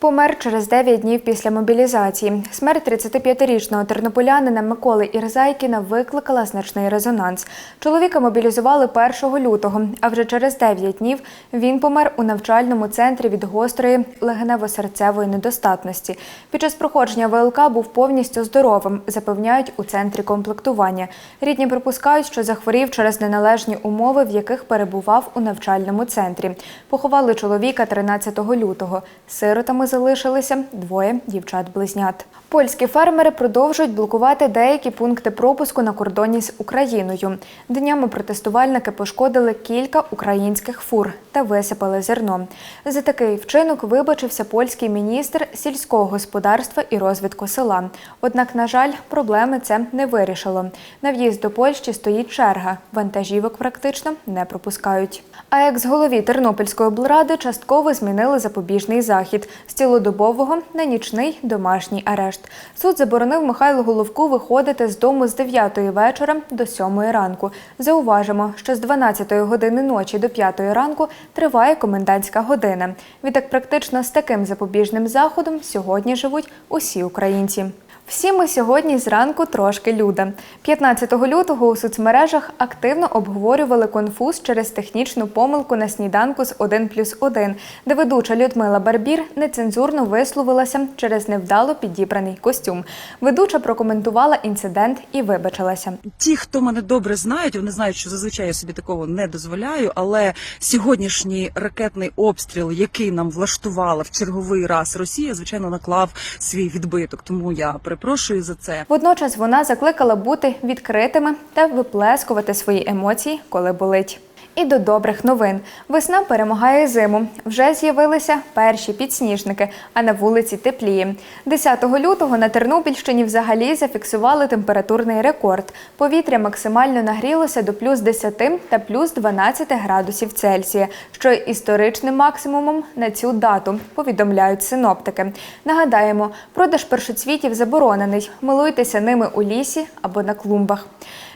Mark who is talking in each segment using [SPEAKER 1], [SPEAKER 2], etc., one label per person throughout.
[SPEAKER 1] Помер через 9 днів після мобілізації. Смерть 35-річного тернополянина Миколи Ірзайкіна викликала значний резонанс. Чоловіка мобілізували 1 лютого, а вже через 9 днів він помер у навчальному центрі від гострої легенево-серцевої недостатності. Під час проходження ВЛК був повністю здоровим, запевняють у центрі комплектування. Рідні припускають, що захворів через неналежні умови, в яких перебував у навчальному центрі. Поховали чоловіка 13 лютого. Сиротами залишилися двоє дівчат-близнят. Польські фермери продовжують блокувати деякі пункти пропуску на кордоні з Україною. Днями протестувальники пошкодили кілька українських фур та висипали зерно. За такий вчинок вибачився польський міністр сільського господарства і розвитку села. Однак, на жаль, проблеми це не вирішило. На в'їзд до Польщі стоїть черга. Вантажівок практично не пропускають. А екс-голові Тернопільської облради частково змінили запобіжний захід цілодобового на нічний домашній арешт. Суд заборонив Михайлу Головку виходити з дому з 9 вечора до 7 ранку. Зауважимо, що з 12 години ночі до 5 ранку триває комендантська година. Відтак, практично з таким запобіжним заходом сьогодні живуть усі українці. Всі ми сьогодні зранку трошки люда. 15 лютого у соцмережах активно обговорювали конфуз через технічну помилку на сніданку з 1 плюс 1, де ведуча Людмила Барбір нецензурно висловилася через невдало підібраний костюм. Ведуча прокоментувала інцидент і вибачилася.
[SPEAKER 2] Ті, хто мене добре знають, вони знають, що зазвичай я собі такого не дозволяю. Але сьогоднішній ракетний обстріл, який нам влаштувала в черговий раз Росія, звичайно, наклав свій відбиток. Тому я перепрошую за це.
[SPEAKER 1] Водночас вона закликала бути відкритими та виплескувати свої емоції, коли болить. І до добрих новин. Весна перемагає зиму. Вже з'явилися перші підсніжники, а на вулиці тепліє. 10 лютого на Тернопільщині взагалі зафіксували температурний рекорд. Повітря максимально нагрілося до плюс 10 та плюс 12 градусів Цельсія, що історичним максимумом на цю дату, повідомляють синоптики. Нагадаємо, продаж першоцвітів заборонений. Милуйтеся ними у лісі або на клумбах.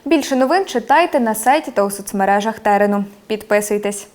[SPEAKER 1] Більше новин читайте на сайті та у соцмережах Терену. Підписуйтесь.